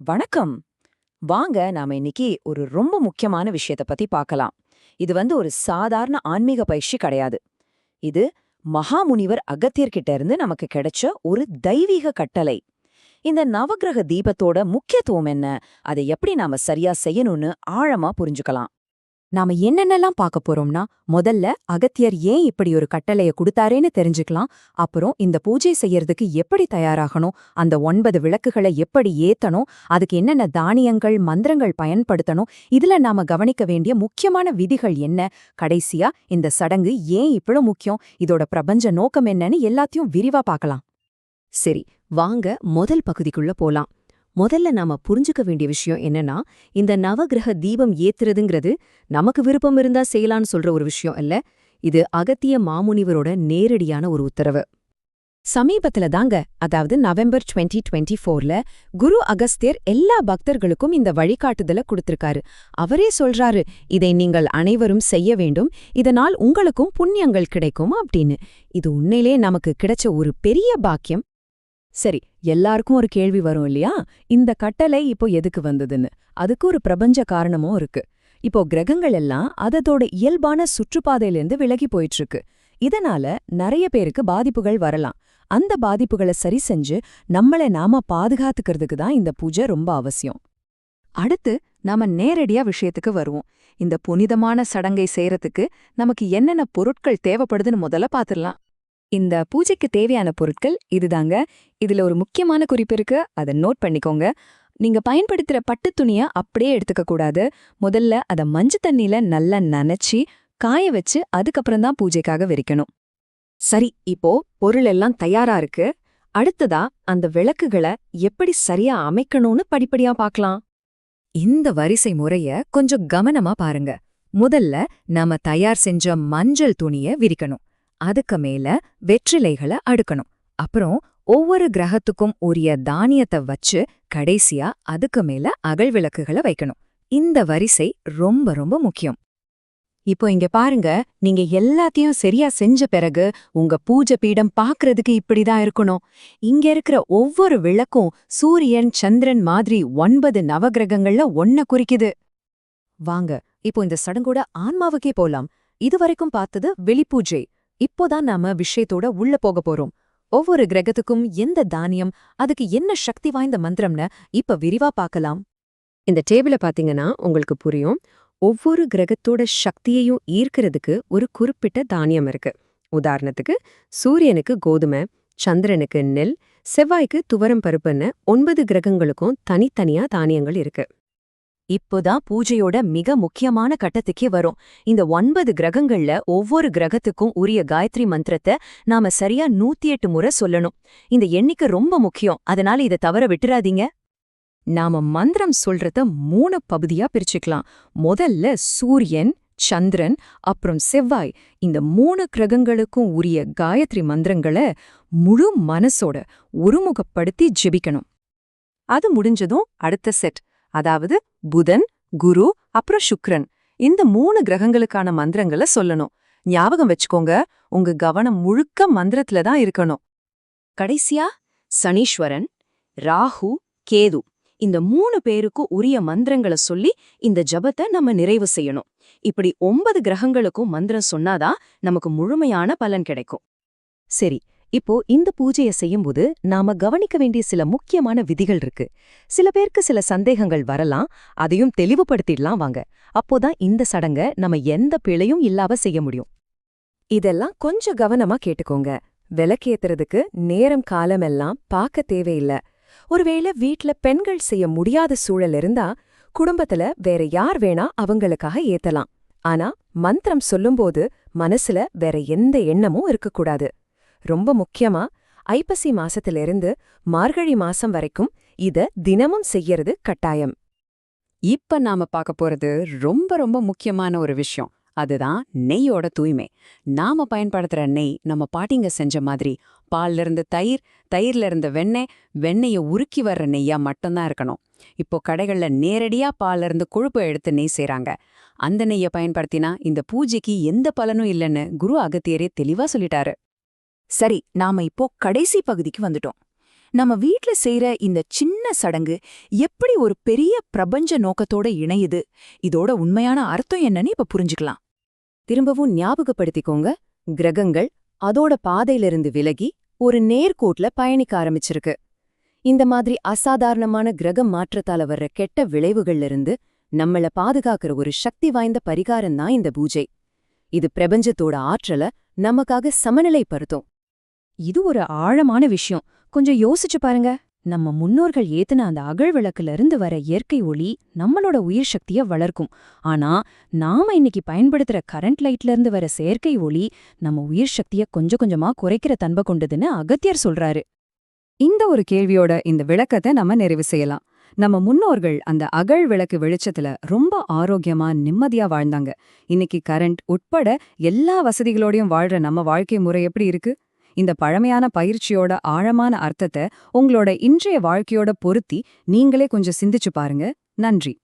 வணக்கம். வாங்க நாம இன்னைக்கு ஒரு ரொம்ப முக்கியமான விஷயத்த பத்தி பார்க்கலாம். இது வந்து ஒரு சாதாரண ஆன்மீக பயிற்சி கிடையாது. இது மகாமுனிவர் அகத்தியர்கிட்ட இருந்து நமக்கு கிடைச்ச ஒரு தெய்வீக கட்டளை. இந்த நவக்கிரக தீபத்தோட முக்கியத்துவம் என்ன? அதை எப்படி நாம சரியா செய்யணும்னு ஆழமா புரிஞ்சுக்கலாம். நாம என்னென்னலாம் பார்க்க போறோம்னா முதல்ல அகத்தியர் ஏன் இப்படி ஒரு கட்டளைய கொடுத்தாரேன்னு தெரிஞ்சுக்கலாம். அப்புறம் இந்த பூஜை செய்யறதுக்கு எப்படி தயாராகணும்? அந்த ஒன்பது விளக்குகளை எப்படி ஏத்தணும்? அதுக்கு என்னென்ன தானியங்கள் மந்திரங்கள் பயன்படுத்தணும்? இதுல நாம கவனிக்க வேண்டிய முக்கியமான விதிகள் என்ன? கடைசியா இந்த சடங்கு ஏன் இவ்வளவு முக்கியம்? இதோட பிரபஞ்ச நோக்கம் என்னன்னு எல்லாத்தையும் விரிவா பார்க்கலாம். சரி வாங்க முதல் பகுதிக்குள்ள போலாம். முதல்ல நாம புரிஞ்சுக்க வேண்டிய விஷயம் என்னன்னா இந்த நவகிரக தீபம் ஏத்துறதுங்கிறது நமக்கு விருப்பம் இருந்தா செய்யலான்னு சொல்ற ஒரு விஷயம் இல்ல இது அகத்திய மாமுனிவரோட நேரடியான ஒரு உத்தரவு. சமீபத்துல தாங்க அதாவது நவம்பர் 2024 டுவெண்ட்டி ஃபோர்ல குரு அகஸ்தியர் எல்லா பக்தர்களுக்கும் இந்த வழிகாட்டுதல கொடுத்திருக்காரு. அவரே சொல்றாரு இதை நீங்கள் அனைவரும் செய்ய வேண்டும். இதனால் உங்களுக்கும் புண்ணியங்கள் கிடைக்கும் அப்படின்னு. இது உண்மையிலே நமக்கு கிடைச்ச ஒரு பெரிய பாக்கியம். சரி எல்லாருக்கும் ஒரு கேள்வி வரும் இல்லையா? இந்த கட்டளை இப்போ எதுக்கு வந்ததுன்னு? அதுக்கு ஒரு பிரபஞ்ச காரணமும் இருக்கு. இப்போ கிரகங்கள் எல்லாம் அதோட இயல்பான சுற்றுப்பாதையிலிருந்து விலகி போயிட்டு இருக்கு இதனால நிறைய பேருக்கு பாதிப்புகள் வரலாம். அந்த பாதிப்புகளை சரி செஞ்சு நம்மளை நாம பாதுகாத்துக்கிறதுக்கு தான் இந்த பூஜை ரொம்ப அவசியம். அடுத்து நாம நேரடியா விஷயத்துக்கு வருவோம். இந்த புனிதமான சடங்கை செய்யறதுக்கு நமக்கு என்னென்ன பொருட்கள் தேவைப்படுதுன்னு முதல்ல பாத்திரலாம். இந்த பூஜைக்கு தேவையான பொருட்கள் இதுதாங்க. இதுல ஒரு முக்கியமான குறிப்பு இருக்கு. அதை நோட் பண்ணிக்கோங்க. நீங்க பயன்படுத்துற பட்டுத் துணிய அப்படியே எடுத்துக்க கூடாது. முதல்ல அத மஞ்சு தண்ணியில நல்லா நனைச்சி காய வச்சு அதுக்கப்புறம் தான் பூஜைக்காக விரிக்கணும். சரி இப்போ பொருள் எல்லாம் தயாரா இருக்கு. அடுத்ததா அந்த விளக்குகளை எப்படி சரியா அமைக்கணும்னு படிப்படியா பார்க்கலாம். இந்த வரிசை முறைய கொஞ்சம் கவனமா பாருங்க. முதல்ல நாம தயார் செஞ்ச மஞ்சள் துணிய விரிக்கணும். அதுக்கு மேல வெற்றிலைகளை அடுக்கணும். அப்புறம் ஒவ்வொரு கிரகத்துக்கும் உரிய தானியத்தை வச்சு கடைசியா அதுக்கு மேல அகல் விளக்குகளை வைக்கணும். இந்த வரிசை ரொம்ப ரொம்ப முக்கியம். இப்போ இங்க பாருங்க நீங்க எல்லாத்தையும் சரியா செஞ்ச பிறகு உங்க பூஜை பீடம் பாக்குறதுக்கு இப்படிதான் இருக்கணும். இங்க இருக்கிற ஒவ்வொரு விளக்கும் சூரியன் சந்திரன் மாதிரி ஒன்பது நவகிரகங்கள்ல ஒன்ன குறிக்குது. வாங்க இப்போ இந்த சடங்கோட ஆன்மாவுக்கே போலாம். இதுவரைக்கும் பார்த்தது வெளிப்பூஜை இப்போதான் நாம விஷயத்தோட உள்ள போக போறோம். ஒவ்வொரு கிரகத்துக்கும் எந்த தானியம் அதுக்கு என்ன சக்தி வாய்ந்த மந்திரம்னு இப்ப விரிவா பார்க்கலாம். இந்த டேபிள பாத்தீங்கன்னா உங்களுக்கு புரியும். ஒவ்வொரு கிரகத்தோட சக்தியையும் ஈர்க்கிறதுக்கு ஒரு குறிப்பிட்ட தானியம் இருக்கு. உதாரணத்துக்கு சூரியனுக்கு கோதுமை சந்திரனுக்கு நெல் செவ்வாய்க்கு துவரம் பருப்புன்னு ஒன்பது கிரகங்களுக்கும் தனித்தனியா தானியங்கள் இருக்கு. இப்போதான் பூஜையோட மிக முக்கியமான கட்டத்துக்கே வரும். இந்த ஒன்பது கிரகங்கள்ல ஒவ்வொரு கிரகத்துக்கும் உரிய காயத்ரி மந்திரத்தை நாம சரியா நூத்தி எட்டு முறை சொல்லணும். இந்த எண்ணிக்கை ரொம்ப முக்கியம். அதனால இதை தவற விட்டுறாதீங்க. நாம மந்திரம் சொல்றத மூணு பகுதியா பிரிச்சுக்கலாம். முதல்ல சூரியன் சந்திரன் அப்புறம் செவ்வாய். இந்த மூணு கிரகங்களுக்கும் உரிய காயத்ரி மந்திரங்களை முழு மனசோட ஒருமுகப்படுத்தி ஜெபிக்கணும். அது முடிஞ்சதும் அடுத்த செட். அதாவது புதன் குரு அப்புறம் சுக்ரன் இந்த மூணு கிரகங்களுக்கான மந்திரங்களை சொல்லணும். ஞாபகம் வச்சுக்கோங்க உங்க கவனம் முழுக்க மந்திரத்துல தான் இருக்கணும். கடைசியா சனீஸ்வரன் ராகு கேது. இந்த மூணு பேருக்கும் உரிய மந்திரங்களை சொல்லி இந்த ஜபத்தை நம்ம நிறைவு செய்யணும். இப்படி ஒன்பது கிரகங்களுக்கும் மந்திரம் சொன்னாதான் நமக்கு முழுமையான பலன் கிடைக்கும். சரி இப்போ இந்த பூஜையை செய்யும்போது நாம கவனிக்க வேண்டிய சில முக்கியமான விதிகள் இருக்கு. சில பேருக்கு சில சந்தேகங்கள் வரலாம் அதையும் தெளிவுபடுத்திடலாம் வாங்க. அப்போதான் இந்த சடங்க நம்ம எந்த பிழையும் இல்லாம செய்ய முடியும். இதெல்லாம் கொஞ்சம் கவனமா கேட்டுக்கோங்க. விளக்கேத்துறதுக்கு நேரம் காலமெல்லாம் பார்க்க தேவையில்ல. ஒருவேளை வீட்ல பெண்கள் செய்ய முடியாத சூழல் இருந்தா குடும்பத்துல வேற யார் வேணா அவங்களுக்காக ஏத்தலாம். ஆனா மந்திரம் சொல்லும்போது மனசுல வேற எந்த எண்ணமும் இருக்கக்கூடாது. ரொம்ப முக்கியமா ஐப்பசி மாசத்திலிருந்து மார்கழி மாசம் வரைக்கும் இத தினமும் செய்யறது கட்டாயம். இப்ப நாம பார்க்க போறது ரொம்ப ரொம்ப முக்கியமான ஒரு விஷயம். அதுதான் நெய்யோட தூய்மை. நாம பயன்படுத்துற நெய் நம்ம பாட்டிங்க செஞ்ச மாதிரி பால்ல இருந்து தயிர் தயிர்ல இருந்த வெண்ணெய் வெண்ணெயை உருக்கி வர்ற நெய்யா மட்டும்தான் இருக்கணும். இப்போ கடைகள்ல நேரடியா பால்ல இருந்து கொழுப்பு எடுத்து நெய் செய்றாங்க. அந்த நெய்ய பயன்படுத்தினா இந்த பூஜைக்கு எந்த பலனும் இல்லைன்னு குரு அகத்தியரே தெளிவா சொல்லிட்டாரு. சரி நாம இப்போ கடைசி பகுதிக்கு வந்துட்டோம். நம்ம வீட்ல செய்யற இந்த சின்ன சடங்கு எப்படி ஒரு பெரிய பிரபஞ்ச நோக்கத்தோட இணையுது? இதோட உண்மையான அர்த்தம் என்னன்னு இப்ப புரிஞ்சுக்கலாம். திரும்பவும் ஞாபகப்படுத்திக்கோங்க. கிரகங்கள் அதோட பாதையிலிருந்து விலகி ஒரு நேர்கோட்ல பயணிக்க ஆரம்பிச்சிருக்கு. இந்த மாதிரி அசாதாரணமான கிரகம் மாற்றத்தால வர்ற கெட்ட விளைவுகள்ல இருந்து நம்மள பாதுகாக்கிற ஒரு சக்தி வாய்ந்த பரிகாரம் தான் இந்த பூஜை. இது பிரபஞ்சத்தோட ஆற்றல நமக்காக சமநிலைப்படுத்தும். இது ஒரு ஆழமான விஷயம். கொஞ்சம் யோசிச்சு பாருங்க. நம்ம முன்னோர்கள் ஏத்துன அந்த அகழ் விளக்குல இருந்து வர இயற்கை ஒளி நம்மளோட உயிர் சக்திய வளர்க்கும். ஆனா நாம இன்னைக்கு பயன்படுத்துற கரண்ட் லைட்ல இருந்து வர செயற்கை ஒளி நம்ம உயிர் சக்திய கொஞ்சம் கொஞ்சமா குறைக்கிற தன்மை கொண்டதுன்னு அகத்தியர் சொல்றாரு. இந்த ஒரு கேள்வியோட இந்த விளக்கத்தை நம்ம நிறைவு செய்யலாம். நம்ம முன்னோர்கள் அந்த அகழ் விளக்கு வெளிச்சத்துல ரொம்ப ஆரோக்கியமா நிம்மதியா வாழ்ந்தாங்க. இன்னைக்கு கரண்ட் உட்பட எல்லா வசதிகளோடையும் வாழ்ற நம்ம வாழ்க்கை முறை எப்படி இருக்கு? இந்த பழமையான பயிற்சியோட ஆழமான அர்த்தத்தை உங்களோட இன்றைய வாழ்க்கையோட பொருத்தி நீங்களே கொஞ்சம் சிந்திச்சு பாருங்க. நன்றி.